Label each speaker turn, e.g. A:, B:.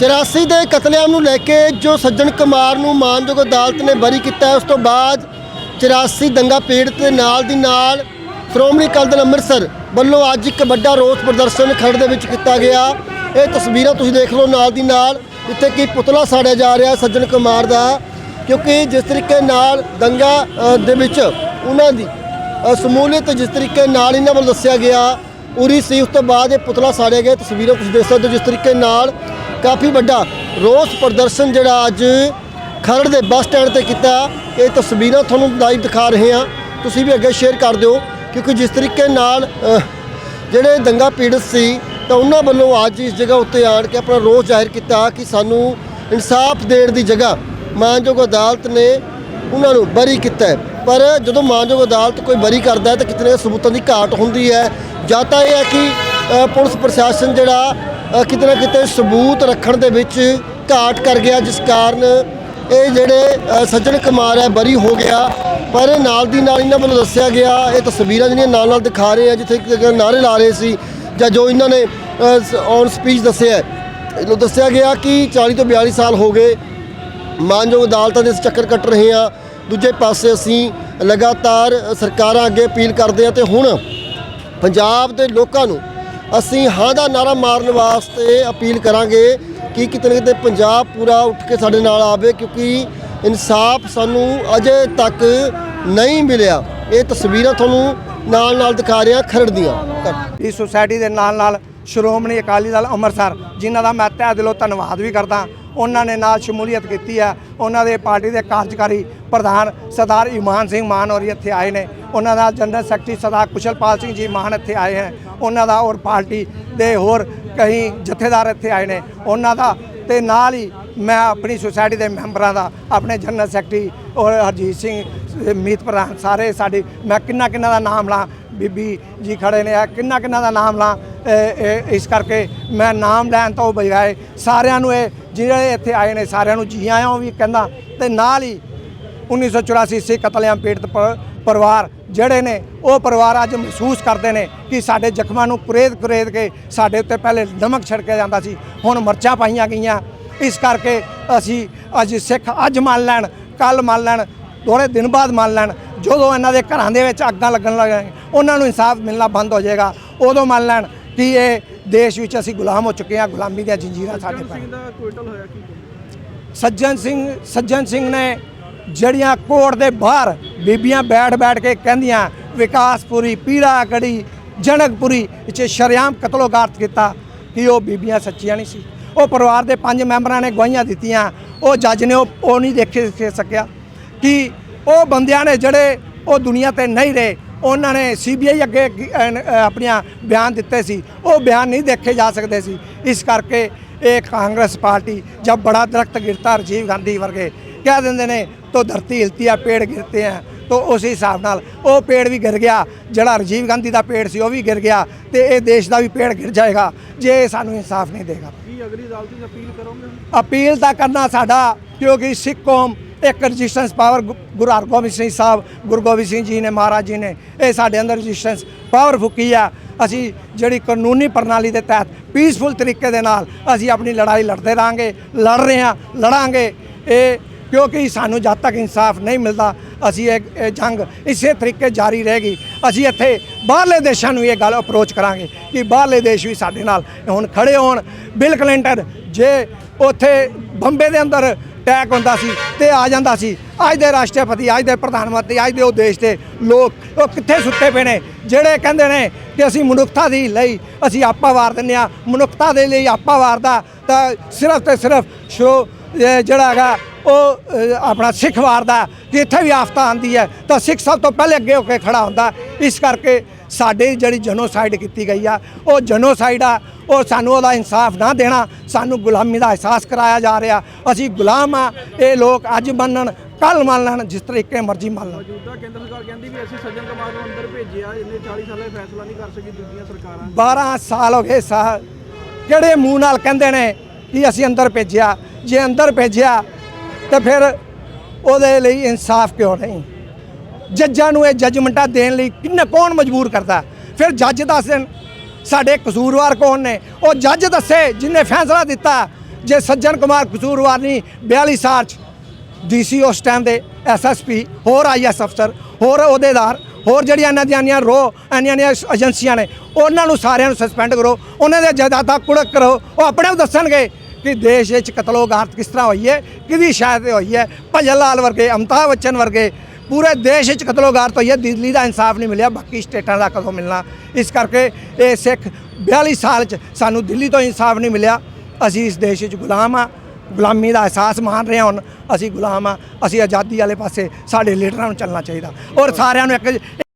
A: 84 ਦੇ ਕਤਲੇਆਮ ਨੂੰ ਲੈ ਕੇ ਜੋ ਸੱਜਣ ਕੁਮਾਰ ਨੂੰ ਮਾਨਯੋਗ ਅਦਾਲਤ ਨੇ ਬਰੀ ਕੀਤਾ ਉਸ ਤੋਂ ਬਾਅਦ 84 ਦੰਗਾ ਪੀੜਤ ਦੇ ਨਾਲ ਦੀ ਨਾਲ ਸ਼੍ਰੋਮਣੀ ਅਕਾਲੀ ਦਲ ਅੰਮ੍ਰਿਤਸਰ ਵੱਲੋਂ ਅੱਜ ਇੱਕ ਵੱਡਾ ਰੋਸ ਪ੍ਰਦਰਸ਼ਨ ਖੜ ਦੇ ਵਿੱਚ ਕੀਤਾ ਗਿਆ। ਇਹ ਤਸਵੀਰਾਂ ਤੁਸੀਂ ਦੇਖ ਲਓ ਨਾਲ ਦੀ ਨਾਲ, ਜਿੱਥੇ ਕਿ ਪੁਤਲਾ ਸਾੜਿਆ ਜਾ ਰਿਹਾ ਸੱਜਣ ਕੁਮਾਰ ਦਾ, ਕਿਉਂਕਿ ਜਿਸ ਤਰੀਕੇ ਨਾਲ ਦੰਗਾ ਦੇ ਵਿੱਚ ਉਹਨਾਂ ਦੀ ਸਮੂਲੀਅਤ ਜਿਸ ਤਰੀਕੇ ਨਾਲ ਇਹਨਾਂ ਵੱਲ ਦੱਸਿਆ ਗਿਆ, ਉਰੀ ਸੀ, ਉਸ ਤੋਂ ਬਾਅਦ ਇਹ ਪੁਤਲਾ ਸਾੜਿਆ ਗਿਆ। ਤਸਵੀਰਾਂ ਤੁਸੀਂ ਦੇਖ ਸਕਦੇ ਹੋ ਜਿਸ ਤਰੀਕੇ ਨਾਲ ਕਾਫੀ ਵੱਡਾ ਰੋਸ ਪ੍ਰਦਰਸ਼ਨ ਜਿਹੜਾ ਅੱਜ ਖਰੜ ਦੇ ਬੱਸ ਸਟੈਂਡ ਤੇ ਕੀਤਾ। ਇਹ ਤਸਵੀਰਾਂ ਤੁਹਾਨੂੰ ਲਾਈਵ ਦਿਖਾ ਰਹੇ ਹਾਂ। ਤੁਸੀਂ ਵੀ ਅੱਗੇ ਸ਼ੇਅਰ ਕਰ ਦਿਓ, ਕਿਉਂਕਿ ਜਿਸ ਤਰੀਕੇ ਨਾਲ ਜਿਹੜੇ ਦੰਗਾ ਪੀੜਤ ਸੀ, ਤਾਂ ਉਹਨਾਂ ਵੱਲੋਂ ਅੱਜ ਇਸ ਜਗ੍ਹਾ ਉੱਤੇ ਆਣ ਕੇ ਆਪਣਾ ਰੋਸ ਜ਼ਾਹਿਰ ਕੀਤਾ ਕਿ ਸਾਨੂੰ ਇਨਸਾਫ ਦੇਣ ਦੀ ਜਗ੍ਹਾ ਮਾਨਯੋਗ ਅਦਾਲਤ ਨੇ ਉਹਨਾਂ ਨੂੰ ਬਰੀ ਕੀਤਾ ਪਰ ਜਦੋਂ ਮਾਨਯੋਗ ਅਦਾਲਤ ਕੋਈ ਬਰੀ ਕਰਦਾ ਹੈ, ਤਾਂ ਕਿਤਨੇ ਸਬੂਤਾਂ ਦੀ ਘਾਟ ਹੁੰਦੀ ਹੈ। ਜਾਂ ਤਾਂ ਇਹ ਹੈ ਕਿ ਪੁਲਿਸ ਪ੍ਰਸ਼ਾਸਨ ਜਿਹੜਾ ਕਿਤੇ ਨਾ ਕਿਤੇ ਸਬੂਤ ਰੱਖਣ ਦੇ ਵਿੱਚ ਘਾਟ ਕਰ ਗਿਆ, ਜਿਸ ਕਾਰਨ ਇਹ ਜਿਹੜੇ ਸੱਜਣ ਕੁਮਾਰ ਹੈ, ਬਰੀ ਹੋ ਗਿਆ। ਪਰ ਨਾਲ ਦੀ ਨਾਲ ਇਹਨਾਂ ਵੱਲੋਂ ਦੱਸਿਆ ਗਿਆ, ਇਹ ਤਸਵੀਰਾਂ ਜਿਹੜੀਆਂ ਨਾਲ ਨਾਲ ਦਿਖਾ ਰਹੇ ਆ, ਜਿੱਥੇ ਕਿ ਨਾਰੇ ਲਾ ਰਹੇ ਸੀ, ਜਾਂ ਜੋ ਇਹਨਾਂ ਨੇ ਔਨ ਸਪੀਚ ਦੱਸਿਆ ਇਹਨੂੰ ਦੱਸਿਆ ਗਿਆ ਕਿ 40 ਤੋਂ 42 ਸਾਲ ਹੋ ਗਏ। ਮਾਨਯੋਗ ਅਦਾਲਤਾਂ ਦੇ ਚੱਕਰ ਕੱਟ ਰਹੇ ਹਾਂ ਦੂਜੇ ਪਾਸੇ ਅਸੀਂ ਲਗਾਤਾਰ ਸਰਕਾਰਾਂ ਅੱਗੇ ਅਪੀਲ ਕਰਦੇ ਹਾਂ ਤੇ ਹੁਣ ਪੰਜਾਬ ਦੇ ਲੋਕਾਂ ਨੂੰ ਅਸੀਂ ਹਾਂ ਦਾ ਨਾਰਾ ਮਾਰਨ ਵਾਸਤੇ ਅਪੀਲ ਕਰਾਂਗੇ ਕਿ ਕਿਤੇ ਨਾ ਕਿਤੇ ਪੰਜਾਬ ਪੂਰਾ ਉੱਠ ਕੇ ਸਾਡੇ ਨਾਲ ਆਵੇ, ਕਿਉਂਕਿ ਇਨਸਾਫ ਸਾਨੂੰ ਅਜੇ ਤੱਕ ਨਹੀਂ ਮਿਲਿਆ। ਇਹ ਤਸਵੀਰਾਂ ਤੁਹਾਨੂੰ ਨਾਲ ਨਾਲ ਦਿਖਾ ਰਿਹਾ ਖਰੜ ਦੀਆਂ।
B: ਇਸ ਸੋਸਾਇਟੀ ਦੇ ਨਾਲ ਨਾਲ ਸ਼੍ਰੋਮਣੀ ਅਕਾਲੀ ਦਲ ਅੰਮ੍ਰਿਤਸਰ, ਜਿਨ੍ਹਾਂ ਦਾ ਮੈਂ ਤਹਿ ਦਿਲੋਂ ਧੰਨਵਾਦ ਵੀ ਕਰਦਾ। ਉਹਨਾਂ ਨੇ ਨਾਲ ਸ਼ਮੂਲੀਅਤ ਕੀਤੀ ਹੈ। ਉਹਨਾਂ ਦੇ ਪਾਰਟੀ ਦੇ ਕਾਰਜਕਾਰੀ ਪ੍ਰਧਾਨ ਸਰਦਾਰ ਇਮਾਨ ਸਿੰਘ ਮਾਨ ਹੋਰੀ ਇੱਥੇ ਆਏ ਨੇ। ਉਹਨਾਂ ਦਾ ਜਨਰਲ ਸੈਕਟਰੀ ਸਰਦਾਰ ਕੁਸ਼ਲਪਾਲ ਸਿੰਘ ਜੀ ਮਾਨ ਇੱਥੇ ਆਏ ਹਨ। ਉਹਨਾਂ ਦਾ ਔਰ ਪਾਰਟੀ ਦੇ ਹੋਰ ਕਈ ਜਥੇਦਾਰ ਇੱਥੇ ਆਏ ਨੇ। ਉਹਨਾਂ ਦਾ ਤੇ ਨਾਲ ਹੀ ਮੈਂ ਆਪਣੀ ਸੁਸਾਇਟੀ ਦੇ ਮੈਂਬਰਾਂ ਦਾ, ਆਪਣੇ ਜਨਰਲ ਸੈਕਟਰੀ ਔਰ ਹਰਜੀਤ ਸਿੰਘ ਮੀਤ ਪ੍ਰਧਾਨ ਸਾਰੇ ਸਾਡੇ, ਮੈਂ ਕਿੰਨਾ ਕਿੰਨਾ ਦਾ ਨਾਮ ਲਾਂ ਬੀਬੀ ਜੀ ਖੜੇ ਨੇ ਆ ਕਿੰਨਾ ਕਿੰਨਾ ਦਾ ਨਾਮ ਲਾਂ ਇਸ ਕਰਕੇ ਮੈਂ ਨਾਮ ਲੈਣ ਤੋਂ ਬਜਾਏ ਸਾਰਿਆਂ ਨੂੰ ਇਹ, ਜਿਹੜੇ ਇੱਥੇ ਆਏ ਨੇ ਸਾਰਿਆਂ ਨੂੰ ਜੀ ਆਇਆਂ ਵੀ ਕਹਿੰਦਾ, ਤੇ ਨਾਲ ਹੀ 1984 ਸਿੱਖ ਕਤਲੇਆਮ ਪੀੜਤ ਪ- ਪਰਿਵਾਰ ਜਿਹੜੇ ਨੇ, ਉਹ ਪਰਿਵਾਰ ਅੱਜ ਮਹਿਸੂਸ ਕਰਦੇ ਨੇ ਕਿ ਸਾਡੇ ਜ਼ਖਮਾਂ ਨੂੰ ਕੁਰੇਦ ਕੁਰੇਦ ਕੇ ਸਾਡੇ ਉੱਤੇ ਪਹਿਲੇ ਨਮਕ ਛਿੜਕਿਆ ਜਾਂਦਾ ਸੀ, ਹੁਣ ਮਰਚਾਂ ਪਾਈਆਂ ਗਈਆਂ। ਇਸ ਕਰਕੇ ਅਸੀਂ ਅੱਜ ਸਿੱਖ ਅੱਜ ਮੰਨ ਲੈਣ ਕੱਲ ਮੰਨ ਲੈਣ, ਥੋੜ੍ਹੇ ਦਿਨ ਬਾਅਦ ਮੰਨ ਲੈਣ, ਜਦੋਂ ਇਹਨਾਂ ਦੇ ਘਰਾਂ ਦੇ ਵਿੱਚ ਅੱਗਾਂ ਲੱਗਣ ਲੱਗ ਉਹਨਾਂ ਨੂੰ ਇਨਸਾਫ ਮਿਲਣਾ ਬੰਦ ਹੋ ਜਾਏਗਾ। ਉਦੋਂ ਮੰਨ ਲੈਣ ਕਿ ਇਹ ਦੇਸ਼ ਵਿੱਚ ਅਸੀਂ ਗੁਲਾਮ ਹੋ ਚੁੱਕੇ ਹਾਂ ਗੁਲਾਮੀ ਦੀਆਂ ਜੰਜੀਰਾਂ ਸਾਡੇ ਪੈ ਸੱਜਣ ਸਿੰਘ ਸੱਜਣ ਸਿੰਘ ਨੇ ਜਿਹੜੀਆਂ ਕੋਰਟ ਦੇ ਬਾਹਰ ਬੀਬੀਆਂ ਬੈਠ ਬੈਠ ਕੇ ਕਹਿੰਦੀਆਂ ਵਿਕਾਸਪੁਰੀ ਪੀੜਾ ਗੜੀ ਜਨਕਪੁਰੀ ਵਿੱਚ ਸ਼ਰਿਆਮ ਕਤਲੋਗਾਰਤ ਕੀਤਾ ਕਿ ਉਹ ਬੀਬੀਆਂ ਸੱਚੀਆਂ ਨਹੀਂ ਸੀ। ਉਹ ਪਰਿਵਾਰ ਦੇ ਪੰਜ ਮੈਂਬਰਾਂ ਨੇ ਗਵਾਹੀਆਂ ਦਿੱਤੀਆਂ। ਉਹ ਜੱਜ ਨੇ ਉਹ ਨਹੀਂ ਦੇਖ ਸਕਿਆ ਕਿ ਉਹ ਬੰਦਿਆਂ ਨੇ ਜਿਹੜੇ ਉਹ ਦੁਨੀਆ ਤੇ ਨਹੀਂ ਰਹੇ ਉਹਨਾਂ ਨੇ ਸੀਬੀਆਈ ਅੱਗੇ ਆਪਣੀਆਂ ਬਿਆਨ ਦਿੱਤੇ ਸੀ। ਉਹ ਬਿਆਨ ਨਹੀਂ ਦੇਖੇ ਜਾ ਸਕਦੇ ਸੀ। ਇਸ ਕਰਕੇ ਇਹ ਕਾਂਗਰਸ ਪਾਰਟੀ ਜਬ ਬੜਾ ਦਰਖਤ ਗਿਰਤਾ ਰਾਜੀਵ ਗਾਂਧੀ ਵਰਗੇ ਕਹਿ ਦਿੰਦੇ ਨੇ ਤੋ ਧਰਤੀ ਹਿਲਤੀ ਆ ਪੇੜ ਗਿਰਤੇ ਆ। ਤੋ ਉਸ ਹਿਸਾਬ ਨਾਲ ਉਹ ਪੇੜ ਵੀ ਗਿਰ ਗਿਆ। ਜਿਹੜਾ ਰਾਜੀਵ ਗਾਂਧੀ ਦਾ ਪੇੜ ਸੀ ਉਹ ਵੀ ਗਿਰ ਗਿਆ ਤੇ ਇਹ ਦੇਸ਼ ਦਾ ਵੀ ਪੇੜ ਗਿਰ ਜਾਏਗਾ ਜੇ ਸਾਨੂੰ ਇਨਸਾਫ ਨਹੀਂ ਦੇਗਾ।
C: ਕੀ ਅਗਲੀ ਅਦਾਲਤੀ ਅਪੀਲ ਕਰੋਗੇ?
B: ਅਪੀਲ ਤਾਂ ਕਰਨਾ ਸਾਡਾ ਕਿਉਂਕਿ ਸਿੱਖ ਕੌਮ ਇੱਕ ਰਜਿਸਟੈਂਸ ਪਾਵਰ ਗੁ- ਗੁਰੂ ਹਰਗੋਬਿੰਦ ਸਿੰਘ ਸਾਹਿਬ, ਗੁਰੂ ਗੋਬਿੰਦ ਸਿੰਘ ਜੀ ਨੇ, ਮਹਾਰਾਜ ਜੀ ਨੇ, ਇਹ ਸਾਡੇ ਅੰਦਰ ਰਜਿਸਟੈਂਸ ਪਾਵਰ ਫੁੱਕੀ ਆ। ਅਸੀਂ ਜਿਹੜੀ ਕਾਨੂੰਨੀ ਪ੍ਰਣਾਲੀ ਦੇ ਤਹਿਤ ਪੀਸਫੁਲ ਤਰੀਕੇ ਦੇ ਨਾਲ ਅਸੀਂ ਆਪਣੀ ਲੜਾਈ ਲੜਦੇ ਰਾਂਗੇ ਲੜ ਰਹੇ ਹਾਂ, ਲੜਾਂਗੇ। ਇਹ ਕਿਉਂਕਿ ਸਾਨੂੰ ਜਦ ਤੱਕ ਇਨਸਾਫ ਨਹੀਂ ਮਿਲਦਾ, ਅਸੀਂ ਇਹ ਇਹ ਜੰਗ ਇਸੇ ਤਰੀਕੇ ਜਾਰੀ ਰਹੇਗੀ। ਅਸੀਂ ਇੱਥੇ ਬਾਹਰਲੇ ਦੇਸ਼ਾਂ ਨੂੰ ਇਹ ਗੱਲ ਅਪਰੋਚ ਕਰਾਂਗੇ ਕਿ ਬਾਹਰਲੇ ਦੇਸ਼ ਵੀ ਸਾਡੇ ਨਾਲ ਹੁਣ ਖੜੇ ਹੋਣ। ਬਿਲ ਕਲਿੰਟਨ ਜੇ ਉੱਥੇ ਬੰਬੇ ਦੇ ਅੰਦਰ ਅਟੈਕ ਹੁੰਦਾ ਸੀ ਤੇ ਆ ਜਾਂਦਾ ਸੀ। ਅੱਜ ਦੇ ਰਾਸ਼ਟਰਪਤੀ, ਅੱਜ ਦੇ ਪ੍ਰਧਾਨ ਮੰਤਰੀ, ਅੱਜ ਦੇ ਉਹ ਦੇਸ਼ ਦੇ ਲੋਕ, ਉਹ ਕਿੱਥੇ ਸੁੱਤੇ ਪਏ ਨੇ? ਜਿਹੜੇ ਕਹਿੰਦੇ ਨੇ ਕਿ ਅਸੀਂ ਮਨੁੱਖਤਾ ਦੀ ਲਈ ਅਸੀਂ ਆਪਾ ਵਾਰ ਦਿੰਦੇ ਆ ਮਨੁੱਖਤਾ ਦੇ ਲਈ ਆਪਾ ਵਾਰਦਾ, ਤਾਂ ਸਿਰਫ ਤੇ ਸਿਰਫ ਸ਼ੋ ਜਿਹੜਾ ਹੈਗਾ, ਉਹ ਆਪਣਾ ਸਿੱਖ ਵਾਰਦਾ, ਜਿੱਥੇ ਵੀ ਆਫਤਾ ਆਂਦੀ ਹੈ, ਤਾਂ ਸਿੱਖ ਸਭ ਤੋਂ ਪਹਿਲੇ ਅੱਗੇ ਹੋ ਕੇ ਖੜਾ ਹੁੰਦਾ। ਇਸ ਕਰਕੇ ਸਾਡੇ ਜਿਹੜੀ ਜਨੋਸਾਈਡ ਕੀਤੀ ਗਈ ਆ ਉਹ ਜਨੋਸਾਈਡ ਆ ਉਹ ਸਾਨੂੰ ਉਹਦਾ ਇਨਸਾਫ ਨਾ ਦੇਣਾ ਸਾਨੂੰ ਗੁਲਾਮੀ ਦਾ ਅਹਿਸਾਸ ਕਰਾਇਆ ਜਾ ਰਿਹਾ। ਅਸੀਂ ਗੁਲਾਮ ਆ ਇਹ ਲੋਕ ਅੱਜ ਮੰਨਣ ਕੱਲ ਮੰਨ ਲੈਣ ਜਿਸ ਤਰੀਕੇ ਮਰਜ਼ੀ ਮੰਨ ਲੈਣ।
C: ਮੌਜੂਦਾ ਕੇਂਦਰ ਸਰਕਾਰ ਕਹਿੰਦੀ ਵੀ ਅਸੀਂ ਸੱਜਣ ਕੁਮਾਰ ਨੂੰ ਅੰਦਰ ਭੇਜਿਆ ਇਹਨੇ 40 ਸਾਲੇ ਫੈਸਲਾ ਨਹੀਂ ਕਰ ਸਕੀ ਦੂਜੀਆਂ ਸਰਕਾਰਾਂ।
B: 12 ਸਾਲ ਹੋ ਗਏ ਸਾਹ ਕਿਹੜੇ ਮੂੰਹ ਨਾਲ ਕਹਿੰਦੇ ਨੇ ਕਿ ਅਸੀਂ ਅੰਦਰ ਭੇਜਿਆ? ਜੇ ਅੰਦਰ ਭੇਜਿਆ ਤਾਂ ਫਿਰ ਉਹਦੇ ਲਈ ਇਨਸਾਫ ਕਿਉਂ ਨਹੀਂ? ਜੱਜਾਂ ਨੂੰ ਇਹ ਜੱਜਮੈਂਟਾਂ ਦੇਣ ਲਈ ਕਿੰਨਾ ਕੌਣ ਮਜਬੂਰ ਕਰਦਾ? ਫਿਰ ਜੱਜ ਦੱਸ ਦੇਣ ਸਾਡੇ ਕਸੂਰਵਾਰ ਕੌਣ ਨੇ? ਉਹ ਜੱਜ ਦੱਸੇ, ਜਿਨੇ ਫੈਸਲਾ ਦਿੱਤਾ। ਜੇ ਸੱਜਣ ਕੁਮਾਰ ਕਸੂਰਵਾਰ ਨਹੀਂ 42 ਸਾਲ ਚ। ਡੀਸੀ ਉਸ ਟਾਈਮ ਦੇ ਐਸਐਸਪੀ ਹੋਰ ਆਈਐਸ ਅਫਸਰ, ਹੋਰ ਅਹੁਦੇਦਾਰ, ਹੋਰ ਜਿਹੜੀਆਂ ਇਹਨਾਂ ਦੀਆਂ ਇੰਨੀਆਂ ਰੋ, ਇੰਨੀਆਂ ਇੰਨੀਆਂ ਏਜੰਸੀਆਂ ਨੇ, ਉਹਨਾਂ ਨੂੰ ਸਾਰਿਆਂ ਨੂੰ ਸਸਪੈਂਡ ਕਰੋ। ਉਹਨਾਂ ਦੇ ਜਾਇਦਾਦਾਂ ਕੁੜਕ ਕਰੋ। ਉਹ ਆਪਣੇ ਆਪ ਦੱਸਣਗੇ ਕਿ ਦੇਸ਼ ਵਿੱਚ ਕਤਲੋਗਾਰਤ ਕਿਸ ਤਰ੍ਹਾਂ ਹੋਈ ਹੈ, ਕਿਹਦੀ ਸ਼ਾਇਦ ਤੇ ਹੋਈ ਹੈ। ਭਜਨ ਲਾਲ ਵਰਗੇ, ਅਮਿਤਾਭ ਬੱਚਨ ਵਰਗੇ ਪੂਰੇ ਦੇਸ਼ ਵਿੱਚ ਕਤਲੋਗਾਰਤ ਹੋਈ ਹੈ ਦਿੱਲੀ ਦਾ ਇਨਸਾਫ ਨਹੀਂ ਮਿਲਿਆ, ਬਾਕੀ ਸਟੇਟਾਂ ਦਾ ਕਦੋਂ ਮਿਲਣਾ? ਇਸ ਕਰਕੇ ਇਹ ਸਿੱਖ 42 ਸਾਲ ਚ ਸਾਨੂੰ ਦਿੱਲੀ ਤੋਂ ਇਨਸਾਫ ਨਹੀਂ ਮਿਲਿਆ। ਅਸੀਂ ਇਸ ਦੇਸ਼ ਵਿੱਚ ਗੁਲਾਮ ਆ। ਗੁਲਾਮੀ ਦਾ ਅਹਿਸਾਸ ਮਾਣ ਰਹੇ ਹਾਂ ਹੁਣ। ਅਸੀਂ ਗੁਲਾਮ ਆ। ਅਸੀਂ ਆਜ਼ਾਦੀ ਵਾਲੇ ਪਾਸੇ ਸਾਡੇ ਲੀਡਰਾਂ ਨੂੰ ਚੱਲਣਾ ਚਾਹੀਦਾ। ਔਰ ਸਾਰਿਆਂ ਨੂੰ ਇੱਕ